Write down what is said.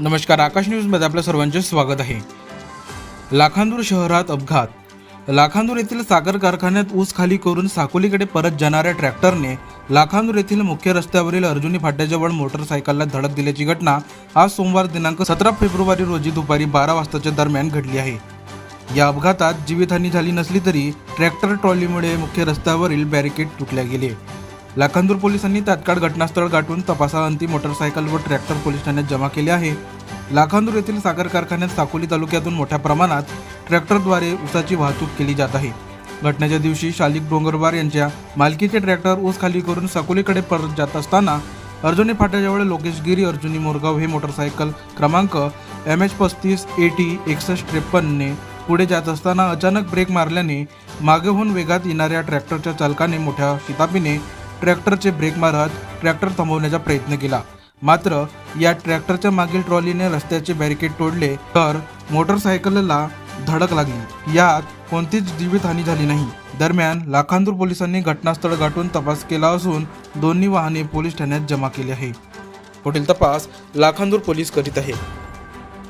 नमस्कार आकाश न्यूजमध्ये आपल्या सर्वांचे स्वागत आहे. लाखांदूर शहरात अपघात. लाखांदूर येथील साखर कारखान्यात ऊस खाली करून साकोलीकडे परत जाणाऱ्या ट्रॅक्टरने लाखांदूर येथील मुख्य रस्त्यावरील अर्जुनी फाट्याजवळ मोटरसायकलला धडक दिल्याची घटना आज सोमवार दिनांक सतरा फेब्रुवारी रोजी दुपारी बारा वाजताच्या दरम्यान घडली आहे. या अपघातात जीवितहानी झाली नसली तरी ट्रॅक्टर ट्रॉलीमुळे मुख्य रस्त्यावरील बॅरिकेड तुटल्या गेले. लाखांदूर पोलिसांनी तात्काळ घटनास्थळ गाठून तपासाअंती मोटरसायकल व ट्रॅक्टर पोलीस ठाण्यात जमा केले आहे. लाखांदूर येथील साखर कारखान्यात साकोली तालुक्यातून मोठ्या प्रमाणात ट्रॅक्टरद्वारे ऊसाची वाहतूक केली जात आहे. घटनेच्या दिवशी शालिक डोंगरवार यांच्या मालकीचे ट्रॅक्टर ऊस खाली करून साकोलीकडे परत जात असताना अर्जुनी फाट्याजवळ लोकेश गिरी अर्जुनी मोरगाव हे मोटरसायकल क्रमांक एम एच पस्तीस ए टी एकसष्ट त्रेपन्नने पुढे जात असताना अचानक ब्रेक मारल्याने मागेहून वेगात येणाऱ्या ट्रॅक्टरच्या चालकाने मोठ्या शितापीने ट्रॅक्टरचे ब्रेक मारत ट्रॅक्टर थांबवण्याचा प्रयत्न केला. मात्र या ट्रॅक्टरच्या मागील ट्रॉलीने रस्त्याचे बॅरिकेड तोडले तर मोटरसायकलला धडक लागली. यात कोणतीच जीवितहानी झाली नाही. दरम्यान लाखांदूर पोलिसांनी घटनास्थळ गाठून तपास केला असून दोन्ही वाहने पोलीस ठाण्यात जमा केली आहे पुढील तपास लाखांदूर पोलीस करीत आहे